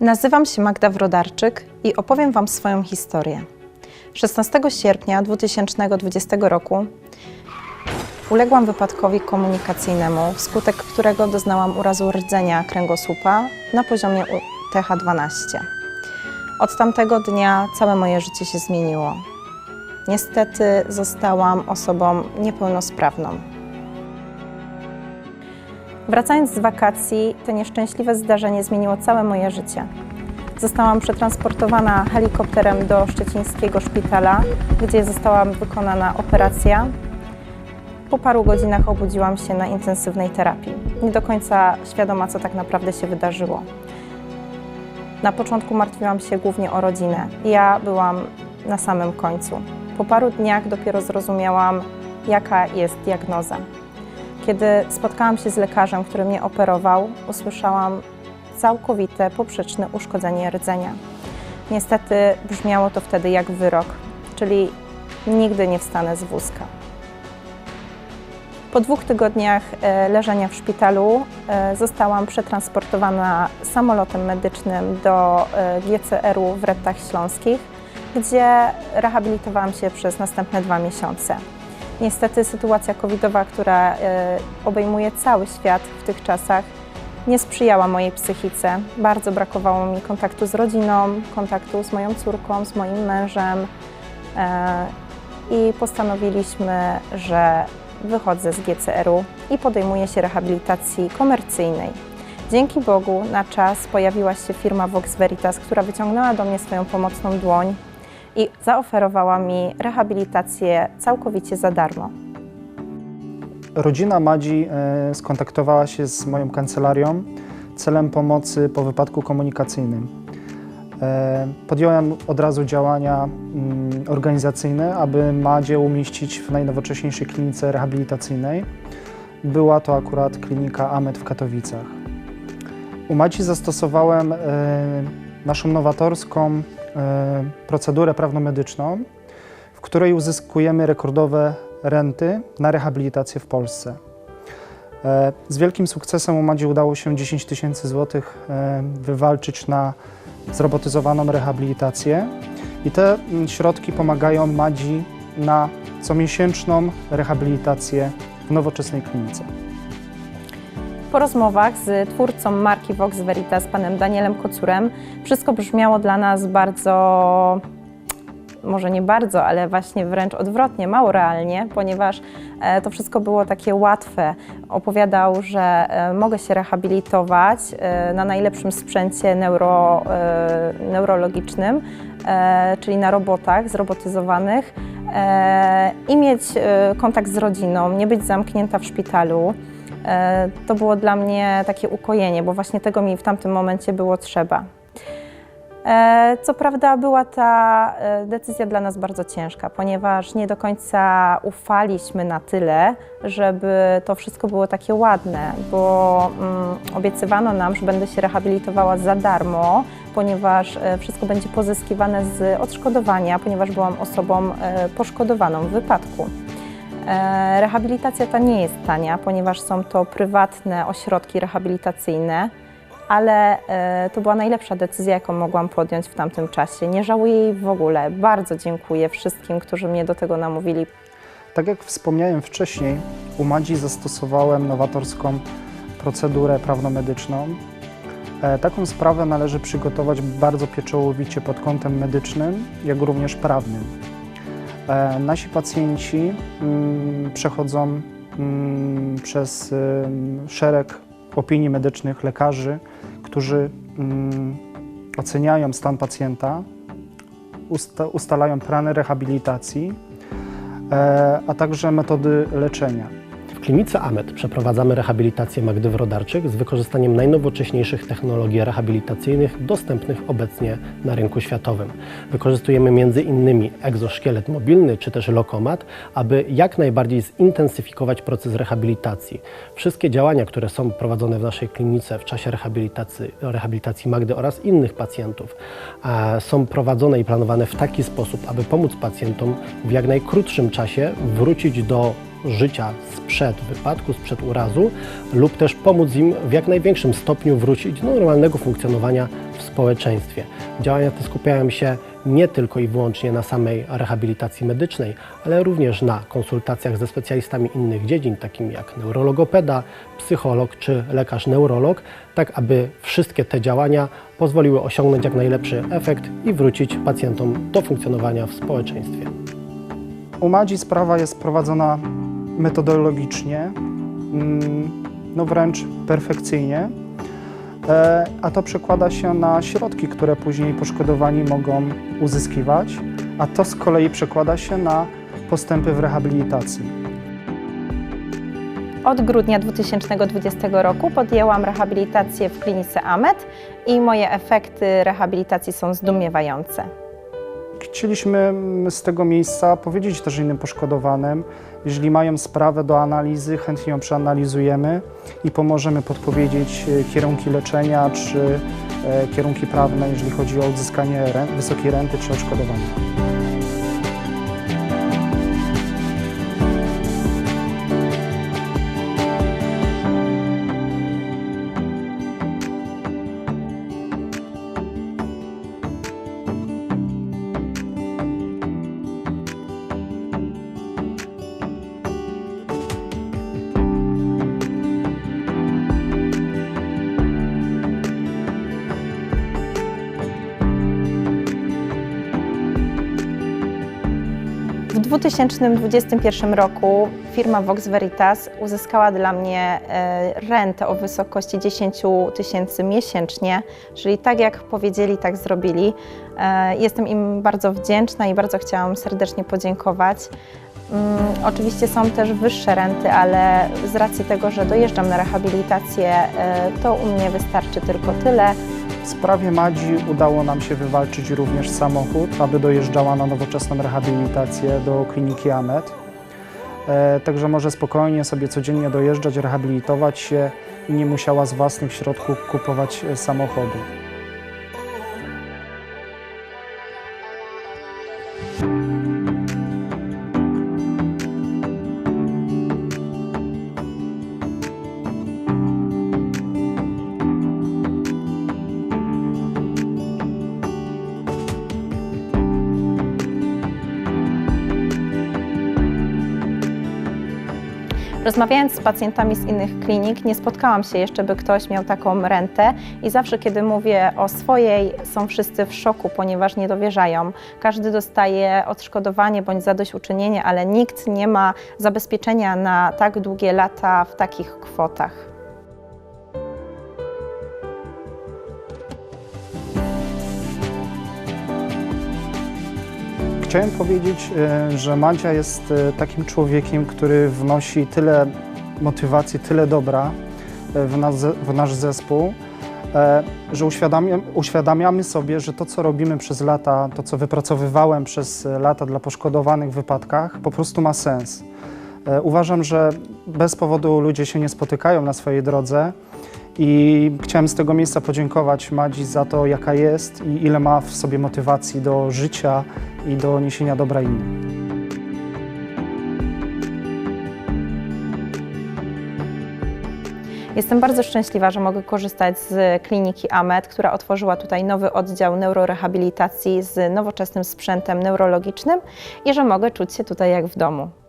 Nazywam się Magda Wrodarczyk i opowiem Wam swoją historię. 16 sierpnia 2020 roku uległam wypadkowi komunikacyjnemu, wskutek którego doznałam urazu rdzenia kręgosłupa na poziomie u- TH12. Od tamtego dnia całe moje życie się zmieniło. Niestety zostałam osobą niepełnosprawną. Wracając z wakacji, to nieszczęśliwe zdarzenie zmieniło całe moje życie. Zostałam przetransportowana helikopterem do szczecińskiego szpitala, gdzie zostałam wykonana operacja. Po paru godzinach obudziłam się na intensywnej terapii. Nie do końca świadoma, co tak naprawdę się wydarzyło. Na początku martwiłam się głównie o rodzinę. Ja byłam na samym końcu. Po paru dniach dopiero zrozumiałam, jaka jest diagnoza. Kiedy spotkałam się z lekarzem, który mnie operował, usłyszałam całkowite poprzeczne uszkodzenie rdzenia. Niestety brzmiało to wtedy jak wyrok, czyli nigdy nie wstanę z wózka. Po dwóch tygodniach e, leżenia w szpitalu e, zostałam przetransportowana samolotem medycznym do e, GCR-u w Reptach Śląskich, gdzie rehabilitowałam się przez następne dwa miesiące. Niestety sytuacja covidowa, która e, obejmuje cały świat w tych czasach, nie sprzyjała mojej psychice. Bardzo brakowało mi kontaktu z rodziną, kontaktu z moją córką, z moim mężem e, i postanowiliśmy, że wychodzę z GCR-u i podejmuję się rehabilitacji komercyjnej. Dzięki Bogu na czas pojawiła się firma Vox Veritas, która wyciągnęła do mnie swoją pomocną dłoń i zaoferowała mi rehabilitację całkowicie za darmo. Rodzina Madzi e, skontaktowała się z moją kancelarią celem pomocy po wypadku komunikacyjnym. E, Podjąłem od razu działania mm, organizacyjne, aby Madzie umieścić w najnowocześniejszej klinice rehabilitacyjnej. Była to akurat klinika AMED w Katowicach. U Madzi zastosowałem e, naszą nowatorską e, procedurę prawnomedyczną, w której uzyskujemy rekordowe renty na rehabilitację w Polsce. E, Z wielkim sukcesem u Madzi udało się 10 tysięcy złotych e, wywalczyć na zrobotyzowaną rehabilitację i te mm, środki pomagają Madzi na comiesięczną rehabilitację w nowoczesnej klinice. Po rozmowach z twórcą marki Vox Veritas, panem Danielem Kocurem, wszystko brzmiało dla nas bardzo, może nie bardzo, ale właśnie wręcz odwrotnie, mało realnie, ponieważ e, to wszystko było takie łatwe. Opowiadał, że e, mogę się rehabilitować e, na najlepszym sprzęcie neuro, neurologicznym, czyli na robotach zrobotyzowanych i mieć kontakt z rodziną, nie być zamknięta w szpitalu. E, To było dla mnie takie ukojenie, bo właśnie tego mi w tamtym momencie było trzeba. E, Co prawda była ta e, decyzja dla nas bardzo ciężka, ponieważ nie do końca ufaliśmy na tyle, żeby to wszystko było takie ładne, bo mm, obiecywano nam, że będę się rehabilitowała za darmo, ponieważ wszystko będzie pozyskiwane z odszkodowania, ponieważ byłam osobą poszkodowaną w wypadku. E, Rehabilitacja ta nie jest tania, ponieważ są to prywatne ośrodki rehabilitacyjne, ale e, to była najlepsza decyzja, jaką mogłam podjąć w tamtym czasie. Nie żałuję jej w ogóle. Bardzo dziękuję wszystkim, którzy mnie do tego namówili. Tak jak wspomniałem wcześniej, u Madzi zastosowałem nowatorską procedurę prawnomedyczną. E, Taką sprawę należy przygotować bardzo pieczołowicie pod kątem medycznym, jak również prawnym. E, Nasi pacjenci mm, przechodzą mm, przez szereg opinii medycznych lekarzy, którzy mm, oceniają stan pacjenta, usta- ustalają plany rehabilitacji, e, a także metody leczenia. W klinice AMED przeprowadzamy rehabilitację Magdy Wrodarczyk z wykorzystaniem najnowocześniejszych technologii rehabilitacyjnych dostępnych obecnie na rynku światowym. Wykorzystujemy m.in. egzoszkielet mobilny czy też lokomat, aby jak najbardziej zintensyfikować proces rehabilitacji. Wszystkie działania, które są prowadzone w naszej klinice w czasie rehabilitacji, rehabilitacji Magdy oraz innych pacjentów, są prowadzone i planowane w taki sposób, aby pomóc pacjentom w jak najkrótszym czasie wrócić do życia sprzed wypadku, sprzed urazu lub też pomóc im w jak największym stopniu wrócić do normalnego funkcjonowania w społeczeństwie. Działania te skupiają się nie tylko i wyłącznie na samej rehabilitacji medycznej, ale również na konsultacjach ze specjalistami innych dziedzin, takimi jak neurologopeda, psycholog czy lekarz neurolog, tak aby wszystkie te działania pozwoliły osiągnąć jak najlepszy efekt i wrócić pacjentom do funkcjonowania w społeczeństwie. U Madzi sprawa jest prowadzona metodologicznie, mm, no wręcz perfekcyjnie, e, a to przekłada się na środki, które później poszkodowani mogą uzyskiwać, a to z kolei przekłada się na postępy w rehabilitacji. Od grudnia 2020 roku podjęłam rehabilitację w klinice AMET i moje efekty rehabilitacji są zdumiewające. Chcieliśmy mm, z tego miejsca powiedzieć też innym poszkodowanym, jeżeli mają sprawę do analizy, chętnie ją przeanalizujemy i pomożemy podpowiedzieć e, kierunki leczenia czy e, kierunki prawne, jeżeli chodzi o uzyskanie ren- wysokiej renty czy odszkodowania. 2021 roku firma Vox Veritas uzyskała dla mnie e, rentę o wysokości 10 tysięcy miesięcznie, czyli tak jak powiedzieli, tak zrobili. E, Jestem im bardzo wdzięczna i bardzo chciałam serdecznie podziękować. Mm, Oczywiście są też wyższe renty, ale z racji tego, że dojeżdżam na rehabilitację, e, to u mnie wystarczy tylko tyle. W sprawie Madzi udało nam się wywalczyć również samochód, aby dojeżdżała na nowoczesną rehabilitację do kliniki AMET. E, także może spokojnie sobie codziennie dojeżdżać, rehabilitować się i nie musiała z własnych środków kupować e, samochodu. Rozmawiając z pacjentami z innych klinik, nie spotkałam się jeszcze, by ktoś miał taką rentę i zawsze, kiedy mówię o swojej, są wszyscy w szoku, ponieważ nie dowierzają. Każdy dostaje odszkodowanie bądź zadośćuczynienie, ale nikt nie ma zabezpieczenia na tak długie lata w takich kwotach. Chciałem powiedzieć, e, że Madzia jest e, takim człowiekiem, który wnosi tyle motywacji, tyle dobra e, w, nas, w nasz zespół, że uświadamiam, uświadamiamy sobie, że to, co robimy przez lata, to, co wypracowywałem przez lata dla poszkodowanych w wypadkach, po prostu ma sens. Uważam, że bez powodu ludzie się nie spotykają na swojej drodze i chciałem z tego miejsca podziękować Madzi za to, jaka jest i ile ma w sobie motywacji do życia i do niesienia dobra innym. Jestem bardzo szczęśliwa, że mogę korzystać z kliniki AMET, która otworzyła tutaj nowy oddział neurorehabilitacji z nowoczesnym sprzętem neurologicznym i że mogę czuć się tutaj jak w domu.